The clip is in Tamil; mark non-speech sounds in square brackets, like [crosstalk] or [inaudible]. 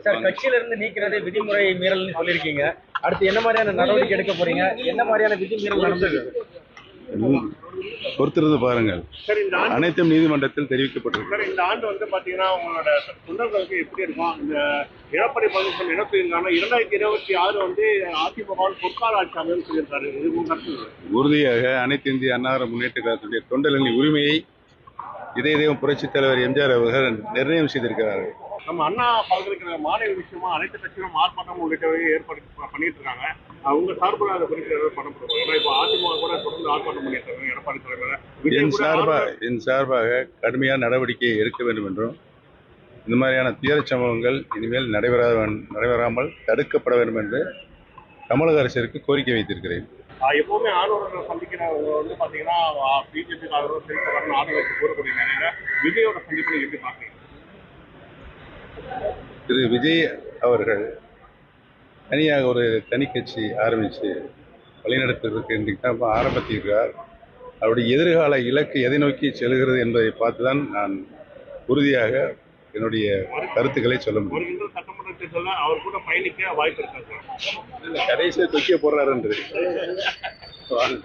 சார் கட்சியில இருந்து நீக்கிறது விதிமுறை மீறல்னு சொல்லியிருக்கீங்க. அடுத்து என்ன மாதிரியான நடவடிக்கை எடுக்க போறீங்க? என்ன மாதிரியான விதிமீறல் நடந்தது ம். பொறுத்திருந்து பாருங்கள். சார் இந்த ஆண்டு அனைத்தும் நீதிமன்றத்தில் தெரிவிக்கப்பட்டிருக்கு. சார் இந்த ஆண்டு வந்து பாத்தீங்கன்னா உங்களோட தொண்டர்களுக்கு எப்படி இருக்கும்? இந்த எடப்பாடி பழனிசாமி என்ன இரண்டாயிரத்தி இருபத்தி ஆறு வந்து அதிமுக பொற்கால ஆட்சி சொல்லியிருக்காரு? உறுதியாக அனைத்து இந்திய அன்னார முன்னேற்ற கழகத்துடைய தொண்டர்களின் உரிமையை இதய தெய்வம் புரட்சித் தலைவர் எம்ஜிஆர் அவர்கள் நிர்ணயம் செய்திருக்கிறார்கள். நம்ம அண்ணா பல்கலைக்கழக மாணவி விஷயமா அனைத்து கட்சிகளும் ஆர்ப்பாட்டம் உள்ளிட்டவை ஏற்பாடு பண்ணிட்டு இருக்காங்க அஹ் உங்க சார்பில் அதை குறித்து பண்ண போறோம் ஏன்னா இப்போ அதிமுக கூட தொடர்ந்து ஆர்ப்பாட்டம் பண்ணிட்டு இருக்காங்க எடப்பாடி விஜய் என் சார்பாக என் சார்பாக கடுமையான நடவடிக்கை எடுக்க வேண்டும் என்றும் இந்த மாதிரியான துயரச் சம்பவங்கள் இனிமேல் நடைபெறாத நடைபெறாமல் தடுக்கப்பட வேண்டும் என்று தமிழக அரசிற்கு கோரிக்கை வைத்திருக்கிறேன். எப்பவுமே ஆளுநர்களை சந்திக்கிறவங்க வந்து பாத்தீங்கன்னா பிஜேபி காரரும் திமுக ஆளுநருக்கு கூறக்கூடிய நிலையில விஜயோட சந்திப்பை எப்படி பாக்குறீங்க திரு விஜய் அவர்கள் தனியாக ஒரு தனி கட்சி ஆரம்பித்து வழிநடத்துவதற்கு இன்றைக்கு தான் ஆரம்பித்திருக்கிறார். அவருடைய எதிர்கால இலக்கு எதை நோக்கி செல்கிறது என்பதை பார்த்து தான் நான் உறுதியாக என்னுடைய கருத்துக்களை சொல்ல முடியும். அவர் கூட பயணிக்க வாய்ப்பு இருக்காது. சார் கடைசியாக தொக்கிய போடுறாரு என்று [laughs]